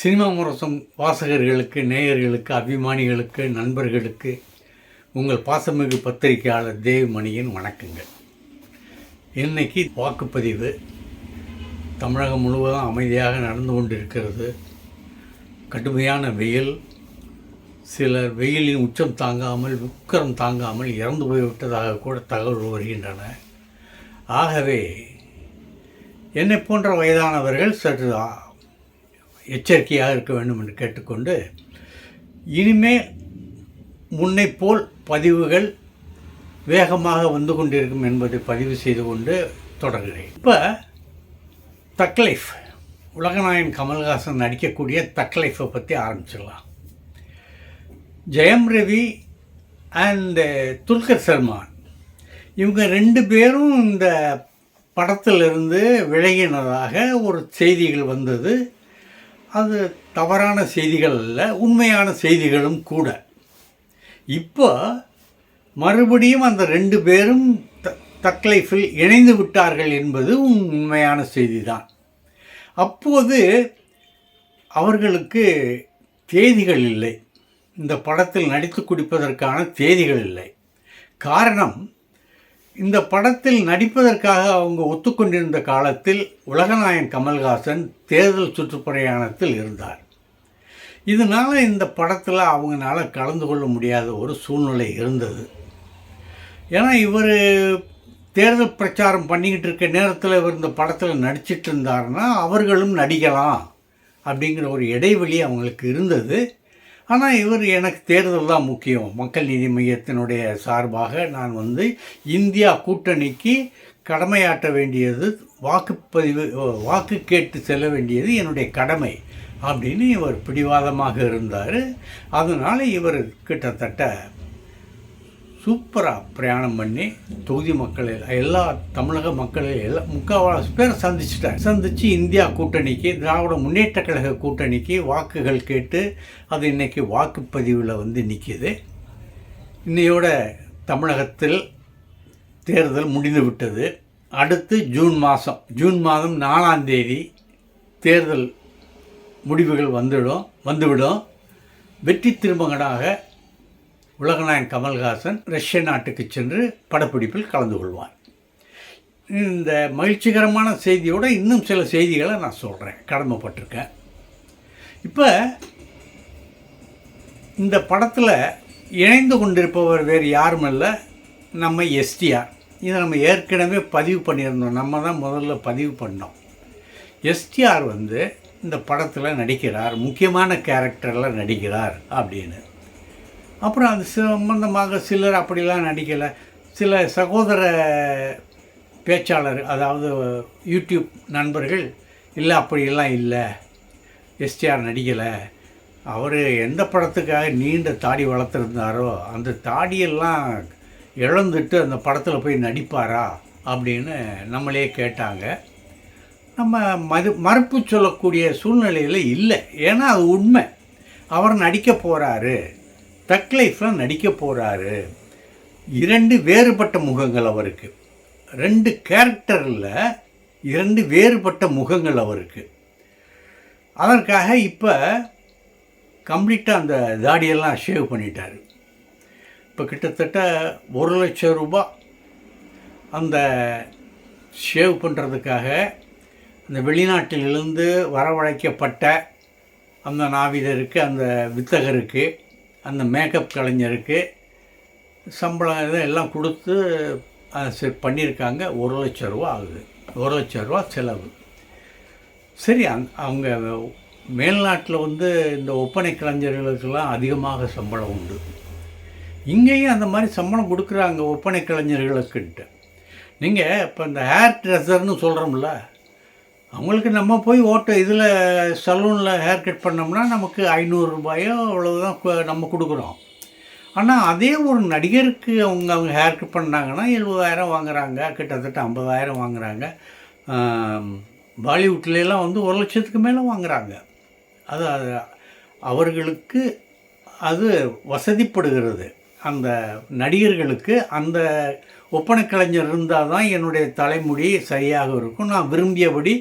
Cinema முரசம் வாசகர்களுக்கு நேயர்களுக்கு அபிமானிகளுக்கு நண்பர்களுக்கு உங்கள் பாசமிகு பத்திரிகையாளர் தேவ்மணியின் வணக்கங்கள். இன்னைக்கு வாக்குப்பதிவு தமிழகம் முழுவதும் அமைதியாக நடந்து கொண்டிருக்கிறது. கடுமையான வெயில். சிலர் வெயிலின் உச்சம் தாங்காமல் உக்கரம் தாங்காமல் இறந்து போய்விட்டதாக கூட தகவல் வருகின்றன. ஆகவே என்னை போன்ற வயதானவர்கள் சற்று எச்சரிக்கையாக இருக்க வேண்டும் என்று கேட்டுக்கொண்டு இனிமேல் முன்னை போல் பதிவுகள் வேகமாக வந்து கொண்டிருக்கும் என்பதை பதிவு செய்து கொண்டு தொடர்கிறேன். இப்போ தக்லைஃப் உலகநாயகன் கமல்ஹாசன் நடிக்கக்கூடிய தக்லைஃபை பற்றி ஆரம்பிச்சிடலாம். ஜெயம் ரவி அண்டு துல்கர் சல்மான் இவங்க ரெண்டு பேரும் இந்த படத்திலிருந்து விலகினதாக ஒரு செய்திகள் வந்தது. அது தவறான செய்திகள் அல்ல உண்மையான செய்திகளும் கூட. இப்போ மறுபடியும் அந்த ரெண்டு பேரும் த தக்லைஃபில் இணைந்து விட்டார்கள் என்பது உண்மையான செய்தி தான் அப்போது அவர்களுக்கு தேதிகள் இல்லை. இந்த படத்தில் நடித்து குடிப்பதற்கான தேதிகள் இல்லை. காரணம் இந்த படத்தில் நடிப்பதற்காக அவங்க ஒத்துக்கொண்டிருந்த காலத்தில் உலகநாயகன் கமல்ஹாசன் தேர்தல் சுற்றுப்பிரயாணத்தில் இருந்தார். இதனால் இந்த படத்தில் அவங்களால கலந்து கொள்ள முடியாத ஒரு சூழ்நிலை இருந்தது. ஏன்னா இவர் தேர்தல் பிரச்சாரம் பண்ணிக்கிட்டு இருக்க நேரத்தில் இவர் இந்த படத்தில் நடிச்சிட்டு இருந்தாருன்னா அவர்களும் நடிக்கலாம் அப்படிங்கிற ஒரு இடைவெளி அவங்களுக்கு இருந்தது. ஆனால் இவர் எனக்கு தேர்தல் தான் முக்கியம். மக்கள் நீதி மையத்தினுடைய சார்பாக நான் வந்து இந்தியா கூட்டணிக்கு கடமையாற்ற வேண்டியது வாக்குப்பதிவு வாக்கு கேட்டு செல்ல வேண்டியது என்னுடைய கடமை அப்படின்னு இவர் பிடிவாதமாக இருந்தார். அதனால் இவர் கிட்டத்தட்ட சூப்பராக பிரயாணம் பண்ணி தொகுதி மக்களை எல்லா தமிழக மக்களை எல்லா முக்கால்வாசி பேரை சந்திச்சிட்டார். சந்தித்து இந்தியா கூட்டணிக்கு திராவிட முன்னேற்ற கழக கூட்டணிக்கு வாக்குகள் கேட்டு அது இன்றைக்கி வாக்குப்பதிவில் வந்து நிற்கிது இன்னையோட தமிழகத்தில் தேர்தல் முடிந்து விட்டது. அடுத்து ஜூன் மாதம் ஜூன் மாதம் நாலாம் தேதி தேர்தல் முடிவுகள் வந்துவிடும் வந்துவிடும். வெற்றி திருமகனாக உலகநாயகன் கமல்ஹாசன் ரஷ்ய நாட்டுக்கு சென்று படப்பிடிப்பில் கலந்து கொள்வார் இந்த மகிழ்ச்சிகரமான செய்தியோட இன்னும் சில செய்திகளை நான் சொல்கிறேன் கடமைப்பட்டிருக்கேன். இப்போ இந்த படத்தில் இணைந்து கொண்டிருப்பவர் வேறு யாரும் இல்லை நம்ம எஸ்டிஆர். இதை நம்ம ஏற்கனவே பதிவு பண்ணியிருந்தோம். நம்ம தான் முதல்ல பதிவு பண்ணோம். எஸ்டிஆர் வந்து இந்த படத்தில் நடிக்கிறார் முக்கியமான கேரக்டரில் நடிக்கிறார் அப்படின்னு. அப்புறம் அது சம்பந்தமாக சிலர் அப்படிலாம் நடிக்கலை. சில சகோதர பேச்சாளர் அதாவது யூடியூப் நண்பர்கள் இல்லை அப்படியெல்லாம் இல்லை. எஸ்டிஆர் நடிக்கலை. அவர் எந்த படத்துக்காக நீண்ட தாடி வளர்த்துருந்தாரோ அந்த தாடியெல்லாம் இழந்துட்டு அந்த படத்தில் போய் நடிப்பாரா? அப்படின்னு நம்மளே கேட்டாங்க. நம்ம மது மறுப்பு சொல்லக்கூடிய சூழ்நிலையில் இல்லை. ஏன்னா அது உண்மை. அவர் நடிக்க போகிறாரு தக் லைஃப்பில் நடிக்க போகிறாரு இரண்டு வேறுபட்ட முகங்கள் அவருக்கு. ரெண்டு கேரக்டரில் இரண்டு வேறுபட்ட முகங்கள் அவருக்கு. அதற்காக இப்போ கம்ப்ளீட்டாக அந்த தாடியெல்லாம் ஷேவ் பண்ணிட்டார். இப்போ கிட்டத்தட்ட ஒரு லட்சம் ரூபா அந்த ஷேவ் பண்ணுறதுக்காக அந்த வெளிநாட்டிலிருந்து வரவழைக்கப்பட்ட அந்த நாவிதருக்கு அந்த வித்தகருக்கு அந்த மேக்கப் கலைஞருக்கு சம்பளம் இதை எல்லாம் கொடுத்து அதை செ- பண்ணியிருக்காங்க. ஒரு லட்ச ரூபா ஆகுது. ஒரு லட்ச ரூபா செலவு. சரி அங் அவங்க மேல்நாட்டில் வந்து இந்த ஒப்பனை கலைஞர்களுக்கெல்லாம் அதிகமாக சம்பளம் உண்டு. இங்கேயும் அந்த மாதிரி சம்பளம் கொடுக்குறாங்க ஒப்பனை கலைஞர்களுக்குன்ட்டு. நீங்கள் இப்போ இந்த ஹேர் ட்ரெஸ்ஸர்னு சொல்கிறோம்ல அவங்களுக்கு நம்ம போய் ஓட்ட இதில் சலூனில் ஹேர் கட் பண்ணோம்னா நமக்கு ஐநூறுரூபாயோ அவ்வளோதான் நம்ம கொடுக்குறோம். ஆனால் அதே ஒரு நடிகருக்கு அவங்க அவங்க ஹேர் கட் பண்ணாங்கன்னா எழுபதாயிரம் வாங்குறாங்க கிட்டத்தட்ட ஐம்பதாயிரம் வாங்குறாங்க. ஆம், வந்து ஒரு லட்சத்துக்கு மேலே வாங்குறாங்க. அது அது அவர்களுக்கு அது வசதிப்படுகிறது. அந்த நடிகர்களுக்கு அந்த ஒப்பனை கலைஞர் இருந்தால் தான் என்னுடைய தலைமுடி சரியாக இருக்கும். நான் விரும்பியபடி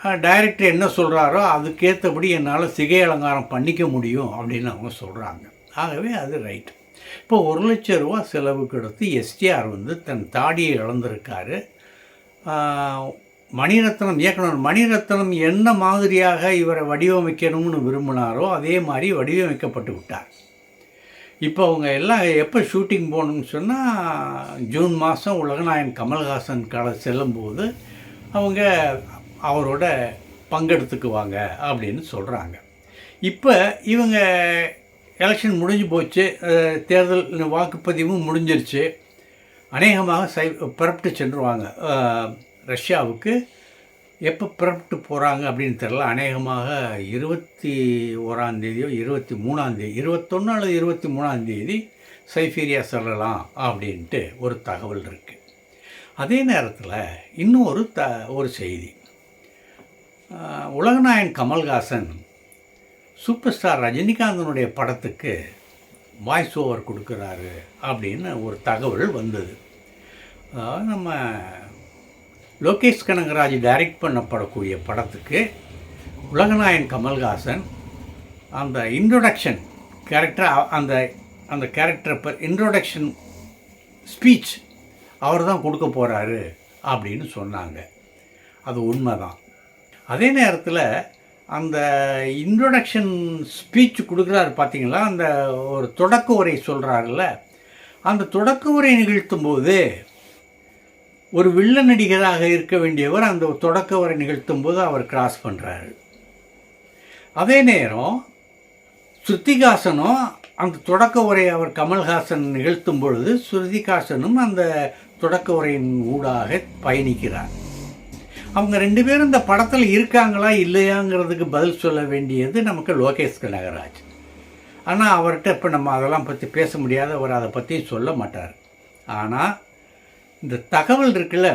டைரக்டர் என்ன சொல்கிறாரோ அதுக்கேற்றபடி என்னால் சிகை அலங்காரம் பண்ணிக்க முடியும் அப்படின்னு அவங்க சொல்கிறாங்க ஆகவே அது ரைட் இப்போ ஒரு லட்ச ரூபா செலவுக்கு எடுத்து எஸ்டிஆர் வந்து தன் தாடியை இழந்திருக்காரு. மணிரத்னம் இயக்குனர் மணிரத்னம் என்ன மாதிரியாக இவரை வடிவமைக்கணும்னு விரும்பினாரோ அதே மாதிரி வடிவமைக்கப்பட்டு விட்டார். இப்போ அவங்க எல்லாம் எப்போ ஷூட்டிங் போகணும்னு சொன்னால் ஜூன் மாதம் உலகநாயகன் கமல்ஹாசன் கடை செல்லும்போது அவங்க அவரோட பங்கெடுத்துக்குவாங்க அப்படின்னு சொல்கிறாங்க இப்போ இவங்க எலெக்ஷன் முடிஞ்சு போச்சு தேர்தல் வாக்குப்பதிவும் முடிஞ்சிருச்சு. அநேகமாக சை புறப்பட்டு சென்றுவாங்க ரஷ்யாவுக்கு. எப்போ புறப்பட்டு போகிறாங்க அப்படின்னு தெரில அநேகமாக இருபத்தி ஓராந்தேதியோ இருபத்தி மூணாந்தேதி இருபத்தொன்று அல்லது இருபத்தி மூணாந்தேதி சைபீரியா செல்லலாம் அப்படின்ட்டு ஒரு தகவல் இருக்குது அதே நேரத்தில் இன்னும் ஒரு த ஒரு செய்தி. உலகநாயன் கமல்ஹாசன் சூப்பர் ஸ்டார் ரஜினிகாந்தனுடைய படத்துக்கு வாய்ஸ் ஓவர் கொடுக்குறாரு அப்படின்னு ஒரு தகவல் வந்தது. அதாவது நம்ம லோகேஷ் கனகராஜ் டைரக்ட் பண்ணப்படக்கூடிய படத்துக்கு உலகநாயன் கமல்ஹாசன் அந்த இன்ட்ரொடக்ஷன் கேரக்டர் அந்த அந்த கேரக்டர் இன்ட்ரொடக்ஷன் ஸ்பீச் அவர் தான் கொடுக்க போகிறாரு அப்படின்னு சொன்னாங்க. அது உண்மைதான். அதே நேரத்தில் அந்த இன்ட்ரொடக்ஷன் ஸ்பீச் கொடுக்குறாரு பார்த்தீங்களா அந்த ஒரு தொடக்க உரை சொல்கிறாருல்ல அந்த தொடக்க உரை நிகழ்த்தும் போது ஒரு வில்ல நடிகராக இருக்க வேண்டியவர் அந்த தொடக்க உரை நிகழ்த்தும் போது அவர் கிராஸ் பண்ணுறாரு அதே நேரம் ஸ்ருதிகாசனும் அந்த தொடக்க உரை அவர் கமல்ஹாசன் நிகழ்த்தும் பொழுது ஸ்ருதிகாசனும் அந்த தொடக்க உரையின் ஊடாக பயணிக்கிறார். அவங்க ரெண்டு பேரும் இந்த படத்தில் இருக்காங்களா இல்லையாங்கிறதுக்கு பதில் சொல்ல வேண்டியது நமக்கு லோகேஷ் கனகராஜ். ஆனால் அவர்கிட்ட இப்போ நம்ம அதெல்லாம் பற்றி பேச முடியாது அவர் அதை பற்றி சொல்ல மாட்டார். ஆனால் இந்த தகவல் இருக்குல்ல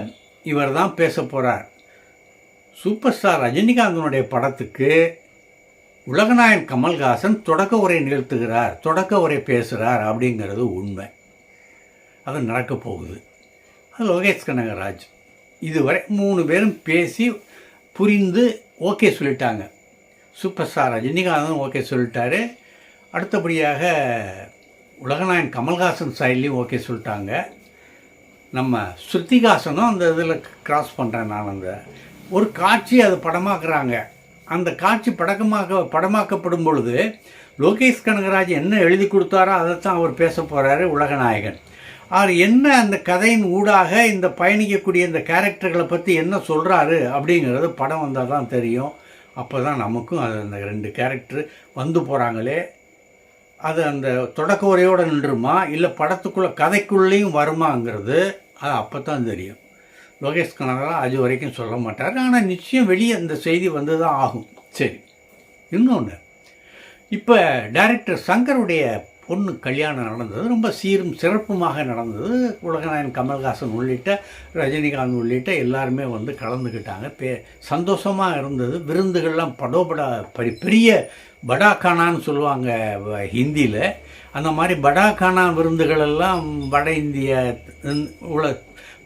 இவர் தான் பேச போகிறார் சூப்பர் ஸ்டார் ரஜினிகாந்தனுடைய படத்துக்கு உலகநாயகன் கமல்ஹாசன் தொடக்க உரை நிகழ்த்துகிறார் தொடக்க உரை பேசுகிறார் அப்படிங்கிறது உண்மை. அது நடக்கப் போகுது. அது லோகேஷ் கனகராஜ். இதுவரை மூணு பேரும் பேசி புரிந்து ஓகே சொல்லிட்டாங்க. சூப்பர் ஸ்டார் ரஜினிகாந்தன் ஓகே சொல்லிட்டாரு. அடுத்தபடியாக உலகநாயகன் கமல்ஹாசன் சைட்லேயும் ஓகே சொல்லிட்டாங்க. நம்ம ஸ்ருதிகாசனும் அந்த இதில் கிராஸ் பண்ணுறேன் நான் அந்த ஒரு காட்சி அது படமாக்குறாங்க. அந்த காட்சி படக்கமாக படமாக்கப்படும் பொழுது லோகேஷ் கனகராஜ் என்ன எழுதி கொடுத்தாரோ அதைத்தான் அவர் பேச போகிறாரு உலகநாயகன். அவர் என்ன அந்த கதையின் ஊடாக இந்த பயணிக்கக்கூடிய இந்த கேரக்டர்களை பற்றி என்ன சொல்கிறாரு அப்படிங்கிறது படம் வந்தால் தான் தெரியும். அப்போ தான் நமக்கும் அது அந்த ரெண்டு கேரக்டர் வந்து போகிறாங்களே அது அந்த தொடக்க உரையோடு நின்றுமா? இல்லை படத்துக்குள்ளே கதைக்குள்ளேயும் வருமாங்கிறது அது அப்போ தான் தெரியும். லோகேஷ் கனகரா அது வரைக்கும் சொல்ல மாட்டார். ஆனால் நிச்சயம் வெளியே அந்த செய்தி வந்து தான் ஆகும். சரி இன்னொன்று இப்போ டைரக்டர் சங்கருடைய பொண்ணு கல்யாணம் நடந்தது. ரொம்ப சீரும் சிறப்புமாக நடந்தது. உலகநாயகன் கமல்ஹாசன் உள்ளிட்ட ரஜினிகாந்த் உள்ளிட்ட எல்லாருமே வந்து கலந்துக்கிட்டாங்க பே சந்தோஷமாக இருந்தது. விருந்துகள்லாம் படோபடா பெரிய பெரிய படாக்கானான்னு சொல்லுவாங்க ஹிந்தியில். அந்த மாதிரி படாக்கானா விருந்துகளெல்லாம் வட இந்திய உல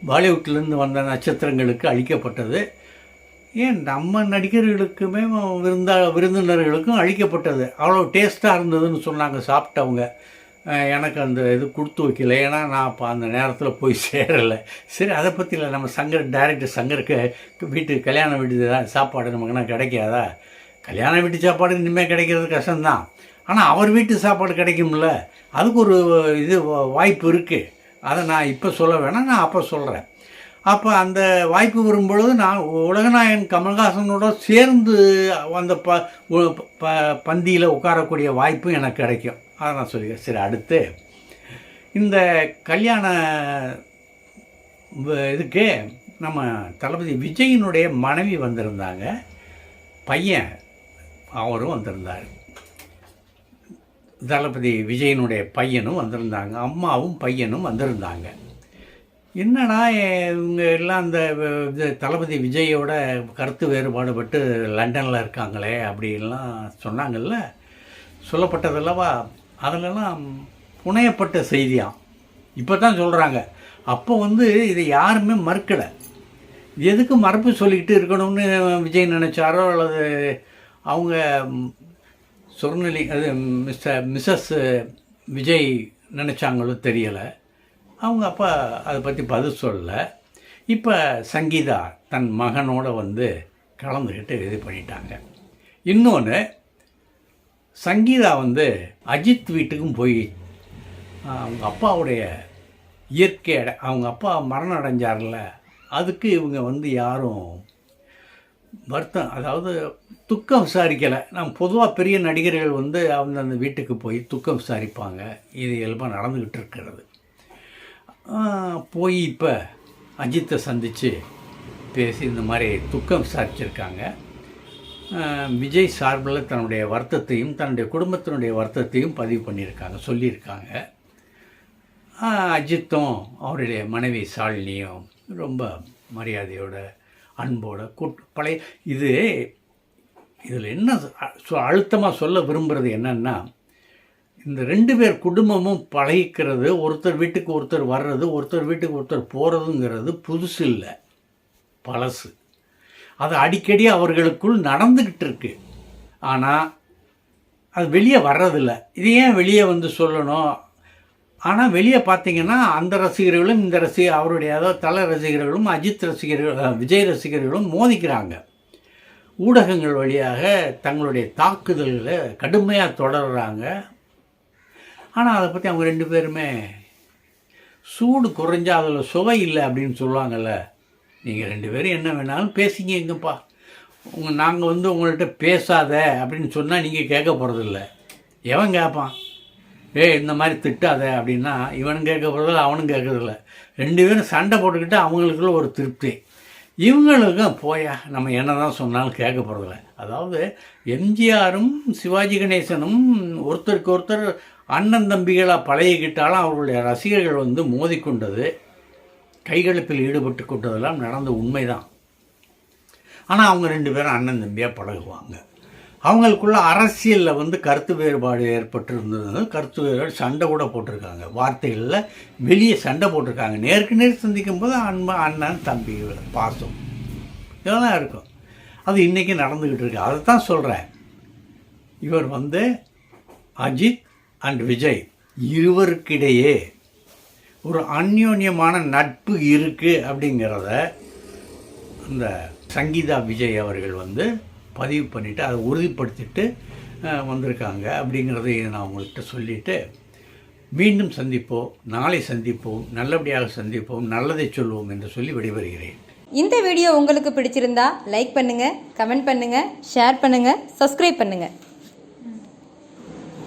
பாலிவுட்லேருந்து வந்த நட்சத்திரங்களுக்கு அளிக்கப்பட்டது. ஏன் நம்ம நடிகர்களுக்குமே விருந்தா விருந்தினர்களுக்கும் அழிக்கப்பட்டது? அவ்வளோ டேஸ்ட்டாக இருந்ததுன்னு சொன்னாங்க சாப்பிட்டவங்க. எனக்கு அந்த இது கொடுத்து வைக்கல. ஏன்னா நான் அப்போ அந்த நேரத்தில் போய் சேரலை. சரி அதை பற்றி இல்லை. நம்ம சங்கர் டைரக்டர் சங்கருக்கு வீட்டு கல்யாண வீட்டு தான் சாப்பாடு நமக்குன்னா கிடைக்காதா? கல்யாண வீட்டு சாப்பாடு இனிமேல் கிடைக்கிறது கஷ்டம்தான். ஆனால் அவர் வீட்டு சாப்பாடு கிடைக்கும்ல. அதுக்கு ஒரு இது வாய்ப்பு இருக்குது அதை நான் இப்போ சொல்ல வேணாம் நான் அப்போ சொல்கிறேன் அப்போ அந்த வாய்ப்பு வரும்பொழுது நான் உலகநாயகன் கமல்ஹாசனோட சேர்ந்து அந்த ப ப பந்தியில் உட்காரக்கூடிய வாய்ப்பும் எனக்கு கிடைக்கும். அதை நான் சொல்லிக்கிறேன் சரி அடுத்து. இந்த கல்யாண இதுக்கு நம்ம தளபதி விஜயினுடைய மனைவி வந்திருந்தாங்க. பையன் அவரும் வந்திருந்தார். தளபதி விஜயனுடைய பையனும் வந்திருந்தாங்க. அம்மாவும் பையனும் வந்திருந்தாங்க. என்னடா இவங்க எல்லாம் அந்த இது தளபதி விஜயோட கருத்து வேறுபாடுபட்டு லண்டனில் இருக்காங்களே அப்படின்லாம் சொன்னாங்கல்ல. சொல்லப்பட்டதல்லவா? அதிலலாம் புனையப்பட்ட செய்தியாம். இப்போ தான் சொல்கிறாங்க அப்போ வந்து இதை யாருமே மறுக்கலை. எதுக்கு மறுப்பு சொல்லிக்கிட்டு இருக்கணும்னு விஜய் நினச்சாரோ அல்லது அவங்க சொர்ணலி அது மிஸ்டர் மிஸ்ஸஸ் விஜய் நினச்சாங்களோ தெரியலை. அவங்க அப்பா அதை பற்றி பதில் சொல்லலை. இப்போ சங்கீதா தன் மகனோட வந்து கலந்துக்கிட்டு இது பண்ணிட்டாங்க. இன்னொன்று சங்கீதா வந்து அஜித் வீட்டுக்கும் போய் அவங்க அப்பாவுடைய இயற்கை அவங்க அப்பா மரணம் அடைஞ்சார்ல அதுக்கு இவங்க வந்து யாரும் வருத்தம் அதாவது துக்கம் விசாரிக்கலை. நம்ம பொதுவாக பெரிய நடிகர்கள் வந்து அந்தந்த வீட்டுக்கு போய் துக்கம் விசாரிப்பாங்க. இது இயல்பாக நடந்துக்கிட்டு இருக்கிறது. போய் இப்போ அஜித்தை சந்தித்து பேசி இந்த மாதிரி துக்கம் விசாரிச்சிருக்காங்க. விஜய் சார்பில் தன்னுடைய வருத்தத்தையும் தன்னுடைய குடும்பத்தினுடைய வருத்தத்தையும் பதிவு பண்ணியிருக்காங்க சொல்லியிருக்காங்க. அஜித்தும் அவருடைய மனைவி சாலினியும் ரொம்ப மரியாதையோட அன்போட கூட் பழைய இது இதில் என்ன அழுத்தமாக சொல்ல விரும்புகிறது என்னென்னா இந்த ரெண்டு பேர் குடும்பமும் பழகிக்கிறது ஒருத்தர் வீட்டுக்கு ஒருத்தர் வர்றது ஒருத்தர் வீட்டுக்கு ஒருத்தர் போகிறதுங்கிறது புதுசு இல்லை பழசு. அது அடிக்கடி அவர்களுக்குள் நடந்துக்கிட்டு இருக்கு. ஆனால் அது வெளியே வர்றதில்ல. இது ஏன் வெளியே வந்து சொல்லணும்? ஆனால் வெளியே பார்த்தீங்கன்னா அந்த ரசிகர்களும் இந்த ரசிகர் அவருடைய தலை ரசிகர்களும் அஜித் ரசிகர்கள் விஜய் ரசிகர்களும் மோதிக்கிறாங்க. ஊடகங்கள் வழியாக தங்களுடைய தாக்குதல்களை கடுமையாக தொடர்கிறாங்க ஆனால் அதை பற்றி அவங்க ரெண்டு பேருமே சூடு குறைஞ்சா அதில் சுவை இல்லை அப்படின்னு சொல்லுவாங்கல்ல. நீங்கள் ரெண்டு பேரும் என்ன வேணாலும் பேசிங்க எங்கப்பா. உங்கள் நாங்கள் வந்து உங்கள்கிட்ட பேசாத அப்படின்னு சொன்னால் நீங்கள் கேட்க போகிறதில்ல எவன் கேட்பான் ஏய் இந்த மாதிரி திட்டாத அப்படின்னா இவனும் கேட்க போகிறதில்ல அவனும் கேட்கறதில்ல. ரெண்டு பேரும் சண்டை போட்டுக்கிட்டு அவங்களுக்குள்ள ஒரு திருப்தி. இவங்களுக்கும் போயா நம்ம என்ன தான் சொன்னாலும் கேட்க போகிறதில்ல அதாவது எம்ஜிஆரும் சிவாஜி கணேசனும் ஒருத்தருக்கு ஒருத்தர் அண்ணன் தம்பிகளாக பழகிக்கிட்டாலும் அவர்களுடைய ரசிகர்கள் வந்து மோதிக்கொண்டது கைகலப்பில் ஈடுபட்டு கொண்டதெல்லாம் நடந்த உண்மைதான். ஆனால் அவங்க ரெண்டு பேரும் அண்ணன் தம்பியாக பழகுவாங்க. அவங்களுக்குள்ள அரசியலில் வந்து கருத்து வேறுபாடு ஏற்பட்டிருந்தது கருத்து வேறுபாடு சண்டை கூட போட்டிருக்காங்க. வார்த்தைகளில் வெளியே சண்டை போட்டிருக்காங்க. நேருக்கு நேர் சந்திக்கும் போது அன்பா அண்ணன் தம்பி பாசம். இதெல்லாம் இருக்கும். அது இன்றைக்கி நடந்துக்கிட்டு இருக்கு. அதை தான் சொல்கிறேன் இவர் வந்து அஜித் அண்ட் விஜய் இருவருக்கிடையே ஒரு அந்யோன்யமான நட்பு இருக்குது அப்படிங்கிறத அந்த சங்கீதா விஜய் அவர்கள் வந்து பதிவு பண்ணிவிட்டு அதை உறுதிப்படுத்திட்டு வந்திருக்காங்க அப்படிங்கிறதை நான் உங்கள்கிட்ட சொல்லிவிட்டு மீண்டும் சந்திப்போம் நாளை சந்திப்போம் நல்லபடியாக சந்திப்போம் நல்லதை சொல்வோம் என்று சொல்லி விடைபெறுகிறேன். இந்த வீடியோ உங்களுக்கு பிடிச்சிருந்தா லைக் பண்ணுங்கள் கமெண்ட் பண்ணுங்கள் ஷேர் பண்ணுங்கள் சப்ஸ்கிரைப் பண்ணுங்கள்